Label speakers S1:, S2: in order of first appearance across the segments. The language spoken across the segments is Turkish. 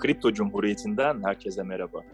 S1: Kripto Cumhuriyeti'nden herkese merhaba.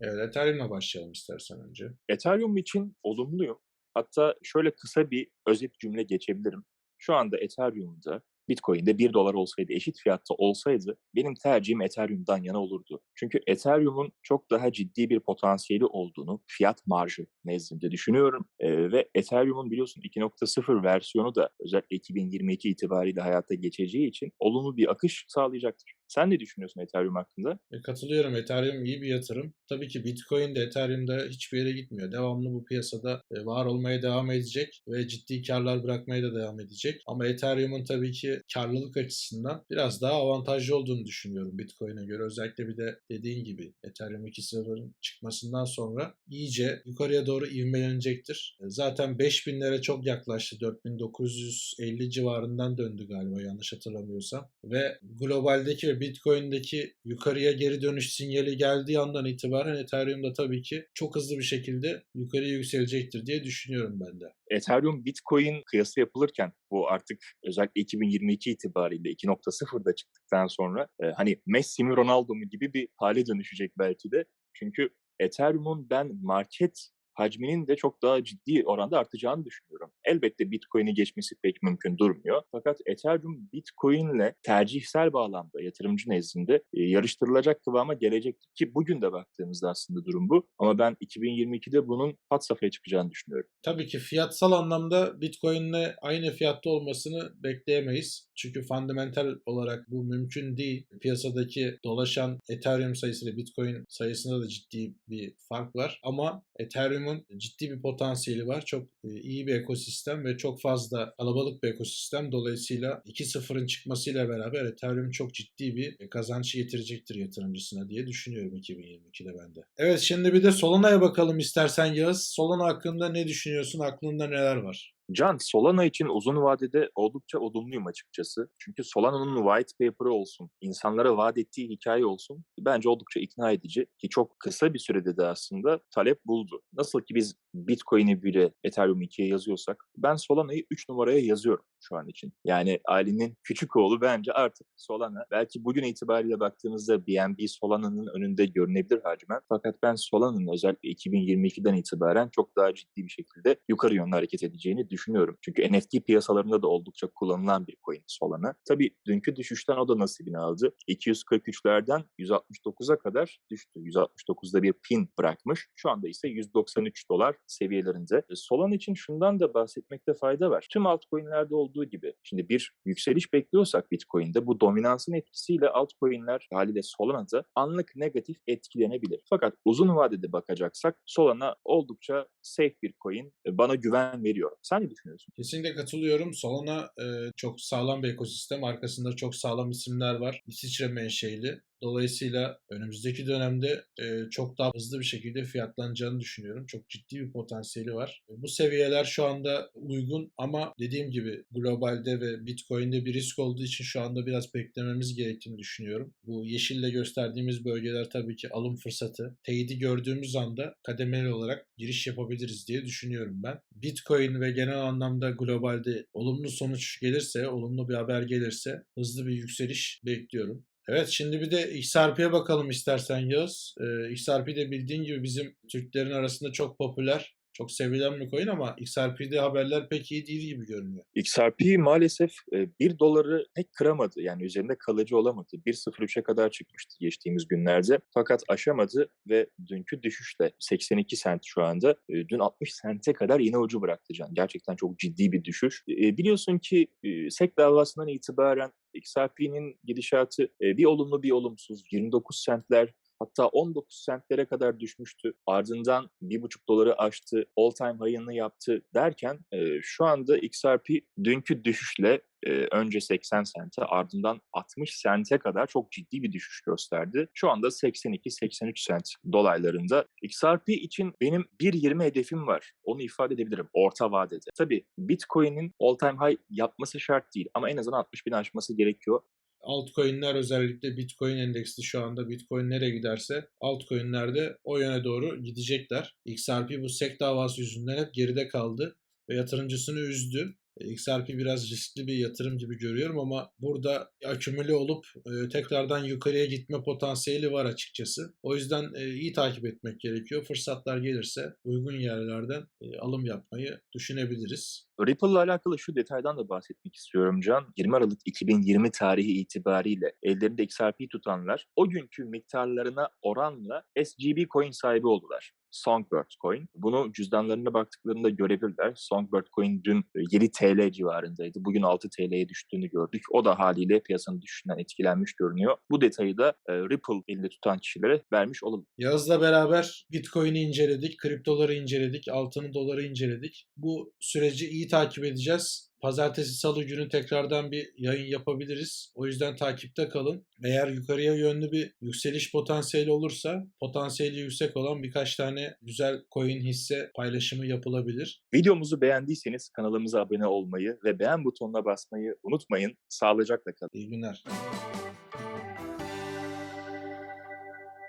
S2: Evet, Ethereum'la başlayalım istersen önce.
S1: Ethereum için olumluyum. Hatta şöyle kısa bir özet cümle geçebilirim. Şu anda Ethereum'da Bitcoin'de 1 dolar olsaydı, eşit fiyatta olsaydı benim tercihim Ethereum'dan yana olurdu. Çünkü Ethereum'un çok daha ciddi bir potansiyeli olduğunu fiyat marjı nezdinde düşünüyorum. Ee, ve Ethereum'un biliyorsun 2.0 versiyonu da özellikle 2022 itibariyle hayata geçeceği için olumlu bir akış sağlayacaktır. Sen ne düşünüyorsun Ethereum hakkında?
S2: E, katılıyorum. Ethereum iyi bir yatırım. Tabii ki Bitcoin de Ethereum'da hiçbir yere gitmiyor. Devamlı bu piyasada e, var olmaya devam edecek ve ciddi karlar bırakmaya da devam edecek. Ama Ethereum'un tabii ki karlılık açısından biraz daha avantajlı olduğunu düşünüyorum Bitcoin'e göre. Özellikle bir de dediğin gibi Ethereum 2.0'ın çıkmasından sonra iyice yukarıya doğru ivmelenecektir. E, Zaten 5000'lere çok yaklaştı. 4950 civarından döndü galiba yanlış hatırlamıyorsam. Ve globaldeki Bitcoin'deki yukarıya geri dönüş sinyali geldiği andan itibaren Ethereum'da tabii ki çok hızlı bir şekilde yukarıya yükselecektir diye düşünüyorum ben de.
S1: Ethereum Bitcoin kıyası yapılırken bu artık özellikle 2022 itibariyle 2.0'da çıktıktan sonra e, hani Messi mi Ronaldo mu gibi bir hale dönüşecek belki de. Çünkü Ethereum'un ben market hacminin de çok daha ciddi oranda artacağını düşünüyorum. Elbette Bitcoin'i geçmesi pek mümkün durmuyor. Fakat Ethereum Bitcoin'le tercihsel bağlamda yatırımcı nezdinde e, yarıştırılacak kıvama gelecektir. Ki bugün de baktığımızda aslında durum bu. Ama ben 2022'de bunun hat safhaya çıkacağını düşünüyorum.
S2: Tabii ki fiyatsal anlamda Bitcoin'le aynı fiyatta olmasını bekleyemeyiz. Çünkü fundamental olarak bu mümkün değil. Piyasadaki dolaşan Ethereum sayısı ile Bitcoin sayısında da ciddi bir fark var. Ama Ethereum'un ciddi bir potansiyeli var. Çok e, iyi bir ekosistem ve çok fazla kalabalık bir ekosistem. Dolayısıyla 2.0'ın çıkmasıyla beraber Ethereum çok ciddi bir kazanç getirecektir yatırımcısına diye düşünüyorum 2022'de ben de. Evet şimdi bir de Solana'ya bakalım istersen Yağız. Solana hakkında ne düşünüyorsun? Aklında neler var?
S1: Can, Solana için uzun vadede oldukça olumluyum açıkçası. Çünkü Solana'nın white paper'ı olsun, insanlara vaat ettiği hikaye olsun bence oldukça ikna edici. Ki çok kısa bir sürede de aslında talep buldu. Nasıl ki biz Bitcoin'i 1'e, Ethereum 2'ye yazıyorsak ben Solana'yı 3 numaraya yazıyorum şu an için. Yani ailenin küçük oğlu bence artık Solana. Belki bugün itibariyle baktığımızda BNB Solana'nın önünde görünebilir hacmen. Fakat ben Solana'nın özellikle 2022'den itibaren çok daha ciddi bir şekilde yukarı yönlü hareket edeceğini düşünüyorum. Çünkü NFT piyasalarında da oldukça kullanılan bir coin Solana. Tabii dünkü düşüşten o da nasibini aldı. 243'lerden 169'a kadar düştü. 169'da bir pin bırakmış. Şu anda ise 193 dolar seviyelerinde. E, Solana için şundan da bahsetmekte fayda var. Tüm altcoin'lerde olduğu gibi şimdi bir yükseliş bekliyorsak Bitcoin'de bu dominansın etkisiyle altcoin'ler haliyle Solana'da anlık negatif etkilenebilir. Fakat uzun vadede bakacaksak Solana oldukça safe bir coin. E, Bana güven veriyor. Sen ne düşünüyorsun?
S2: Kesinlikle katılıyorum. Solana e, çok sağlam bir ekosistem. Arkasında çok sağlam isimler var. İsviçre menşeili. Dolayısıyla önümüzdeki dönemde e, çok daha hızlı bir şekilde fiyatlanacağını düşünüyorum. Çok ciddi bir potansiyeli var. E, Bu seviyeler şu anda uygun ama dediğim gibi globalde ve Bitcoin'de bir risk olduğu için şu anda biraz beklememiz gerektiğini düşünüyorum. Bu yeşille gösterdiğimiz bölgeler tabii ki alım fırsatı. Teyidi gördüğümüz anda kademeli olarak giriş yapabiliriz diye düşünüyorum ben. Bitcoin ve genel anlamda globalde olumlu sonuç gelirse, olumlu bir haber gelirse hızlı bir yükseliş bekliyorum. Evet şimdi bir de XRP'ye bakalım istersen Yağız. Ee, XRP de bildiğin gibi bizim Türklerin arasında çok popüler, çok sevilen bir coin ama XRP'de haberler pek iyi değil gibi görünüyor.
S1: XRP maalesef 1 doları pek kıramadı. Yani üzerinde kalıcı olamadı. 1.03'e kadar çıkmıştı geçtiğimiz günlerde. Fakat aşamadı ve dünkü düşüşle 82 sent şu anda. e, Dün 60 sente kadar yine ucu bıraktı Can. Gerçekten çok ciddi bir düşüş. E, Biliyorsun ki e, SEC davasından itibaren XRP'nin gidişatı e, bir olumlu bir olumsuz. 29 sentler Hatta 19 sentlere kadar düşmüştü. Ardından 1,5 doları aştı, all time high'ını yaptı derken e, şu anda XRP dünkü düşüşle e, önce 80 sente ardından 60 sente kadar çok ciddi bir düşüş gösterdi. Şu anda 82-83 sent dolaylarında. XRP için benim 1.20 hedefim var. Onu ifade edebilirim orta vadede. Tabii Bitcoin'in all time high yapması şart değil ama en azından 60 bin aşması gerekiyor.
S2: Altcoin'ler özellikle Bitcoin endeksli şu anda Bitcoin nereye giderse altcoin'ler de o yöne doğru gidecekler. XRP bu SEC davası yüzünden hep geride kaldı ve yatırımcısını üzdü. XRP biraz riskli bir yatırım gibi görüyorum ama burada akümüle olup e, tekrardan yukarıya gitme potansiyeli var açıkçası. O yüzden e, iyi takip etmek gerekiyor. Fırsatlar gelirse uygun yerlerden e, alım yapmayı düşünebiliriz.
S1: Ripple ile alakalı şu detaydan da bahsetmek istiyorum Can. 20 Aralık 2020 tarihi itibariyle ellerinde XRP tutanlar o günkü miktarlarına oranla SGB coin sahibi oldular. Songbird Coin. Bunu cüzdanlarına baktıklarında görebilirler. Songbird Coin dün 7 TL civarındaydı. Bugün 6 TL'ye düştüğünü gördük. O da haliyle piyasanın düşüşünden etkilenmiş görünüyor. Bu detayı da e, Ripple elinde tutan kişilere vermiş olalım.
S2: Yaz'la beraber Bitcoin'i inceledik, kriptoları inceledik, altını doları inceledik. Bu süreci iyi takip edeceğiz. Pazartesi salı günü tekrardan bir yayın yapabiliriz. O yüzden takipte kalın. Eğer yukarıya yönlü bir yükseliş potansiyeli olursa potansiyeli yüksek olan birkaç tane güzel coin hisse paylaşımı yapılabilir.
S1: Videomuzu beğendiyseniz kanalımıza abone olmayı ve beğen butonuna basmayı unutmayın. Sağlıcakla kalın.
S2: İyi günler.